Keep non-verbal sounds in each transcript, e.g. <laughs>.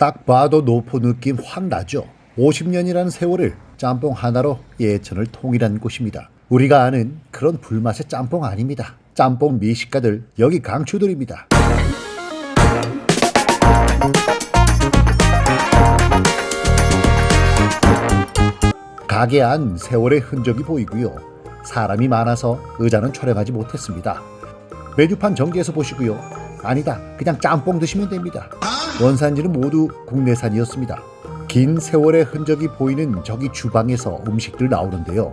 딱 봐도 노포 느낌 확 나죠. 50년이라는 세월을 짬뽕 하나로 예천을 통일한 곳입니다. 우리가 아는 그런 불맛의 짬뽕 아닙니다. 짬뽕 미식가들 여기 강추드립니다. 가게 안 세월의 흔적이 보이고요. 사람이 많아서 의자는 촬영하지 못했습니다. 메뉴판 전개해서 보시고요. 아니다. 그냥 짬뽕 드시면 됩니다. 원산지는 모두 국내산이었습니다. 긴 세월의 흔적이 보이는 저기 주방에서 음식들 나오는데요.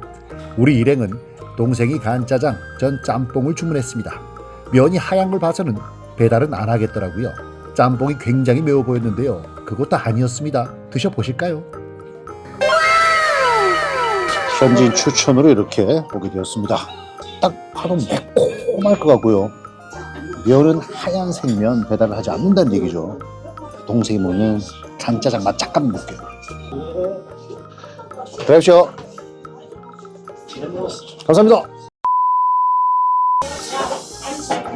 우리 일행은 동생이 간짜장, 전 짬뽕을 주문했습니다. 면이 하얀 걸 봐서는 배달은 안 하겠더라고요. 짬뽕이 굉장히 매워 보였는데요. 그것도 아니었습니다. 드셔보실까요? 현지인 추천으로 이렇게 오게 되었습니다. 딱 바로 매콤할 것 같고요. 면은 하얀색 면 배달을 하지 않는다는 얘기죠. 동생이 먹는 간짜장 맛 잠깐 볼게요. 들어가십시오. 감사합니다.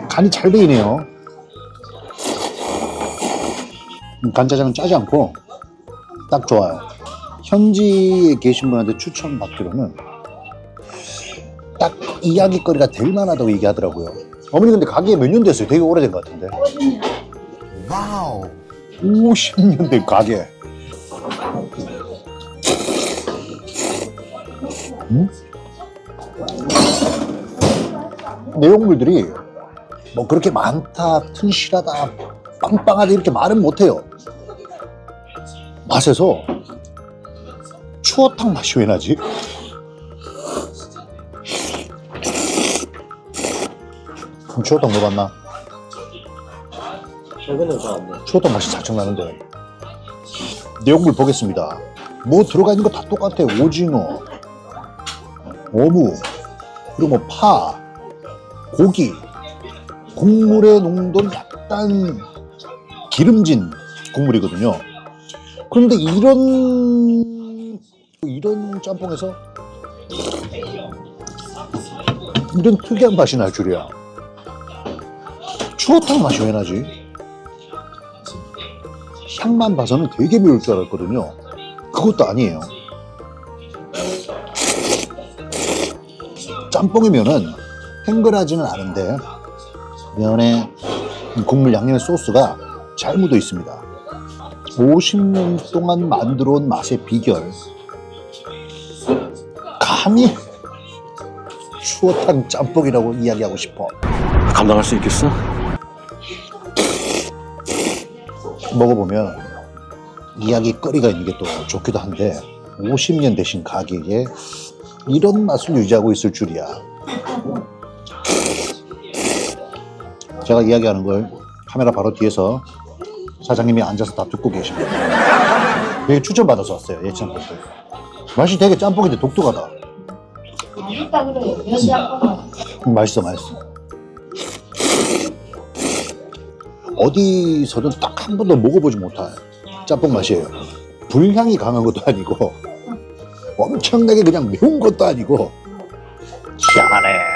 간이 잘 배이네요. 음, 간짜장은 짜지 않고 딱 좋아요. 현지에 계신 분한테 추천받기로는 딱 이야기거리가 될 만하다고 얘기하더라고요. 어머니 근데 가게 몇년 됐어요? 되게 오래된 것 같은데. 와우. 50년 된 가게. 음? 내용물들이 뭐 그렇게 많다, 튼실하다, 빵빵하다 이렇게 말은 못해요. 맛에서 추어탕 맛이 왜 나지? 추어탕 먹어봤나? 최근에 잘안 돼. 추어탕 맛이 살짝 나는데. 내용물 보겠습니다. 뭐 들어가 있는 거 다 똑같아. 오징어 어묵 그리고 뭐 파 고기 국물의 농도는 약간 기름진 국물이거든요. 그런데 이런 이런 짬뽕에서 이런 특이한 맛이 날 줄이야. 추어탕 맛이 왜 나지? 향만 봐서는 되게 매울 줄 알았거든요. 그것도 아니에요. 짬뽕의 면은 탱글하지는 않은데 면에 국물 양념의 소스가 잘 묻어 있습니다. 50년 동안 만들어 온 맛의 비결. 감히 추어탕 짬뽕이라고 이야기하고 싶어. 감당할 수 있겠어? 먹어보면 이야기거리가 있는 게 또 좋기도 한데 50년 되신 가게에 이런 맛을 유지하고 있을 줄이야. 제가 이야기하는 걸 카메라 바로 뒤에서 사장님이 앉아서 다 듣고 계십니다. 되게 추천받아서 왔어요, 예천 분들. 맛이 되게 짬뽕인데 독특하다. 맛있다 그래요. 맛있어, 맛있어. 어디서든 딱 한 번도 먹어보지 못할 짬뽕 맛이에요. 불향이 강한 것도 아니고 엄청나게 그냥 매운 것도 아니고 희한하네.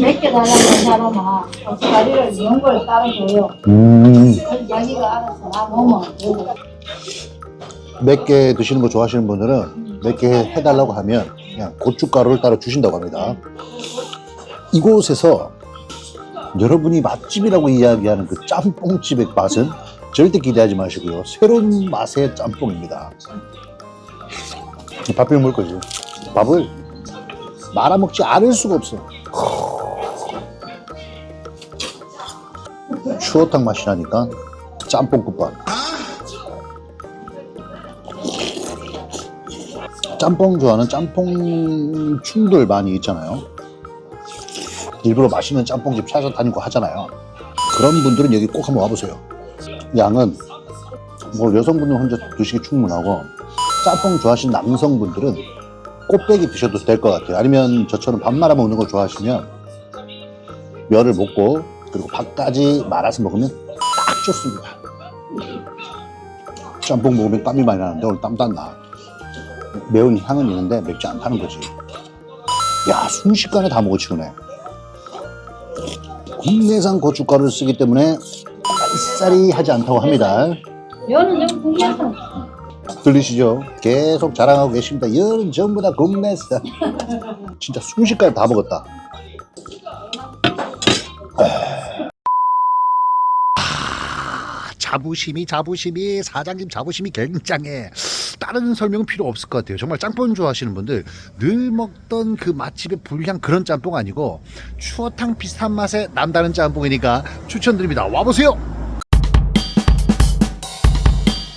몇개 달라는 사람아 고춧가루를 이런 걸 따로 줘요. 음, 자기가 알아서 나 먹으면 되고. 몇 개 드시는 거 좋아하시는 분들은 몇 개 해달라고 하면 그냥 고춧가루를 따로 주신다고 합니다. 이곳에서 여러분이 맛집이라고 이야기하는 그 짬뽕집의 맛은 절대 기대하지 마시고요. 새로운 맛의 짬뽕입니다. 밥을 먹을 거지. 밥을 말아먹지 않을 수가 없어. 추어탕 맛이 나니까 짬뽕 끝밥. 짬뽕 좋아하는 짬뽕 충들 많이 있잖아요. 일부러 맛있는 짬뽕집 찾아다니고 하잖아요. 그런 분들은 여기 꼭 한번 와보세요. 양은 뭐 여성분들 혼자 드시기 충분하고 짬뽕 좋아하시는 남성분들은 꽃배기 드셔도 될 것 같아요. 아니면 저처럼 밥 말아 먹는 거 좋아하시면 면을 먹고 그리고 밥까지 말아서 먹으면 딱 좋습니다. 짬뽕 먹으면 땀이 많이 나는데 오늘 땀도 안 나. 매운 향은 있는데 맵지 않다는 거지. 야, 순식간에 다 먹어치우네. 국내산 고춧가루를 쓰기 때문에 쌀쌀이 하지 않다고 합니다. 여는 좀 국내산. 들리시죠? 계속 자랑하고 계십니다. 열은 전부 다 국내산. <laughs> 진짜 순식간에 다 먹었다. 아, 자부심이 자부심이 사장님 자부심이 굉장해. 다른 설명은 필요 없을 것 같아요. 정말 짬뽕 좋아하시는 분들 늘 먹던 그 맛집의 불향 그런 짬뽕 아니고 추어탕 비슷한 맛의 남다른 짬뽕이니까 추천드립니다. 와보세요.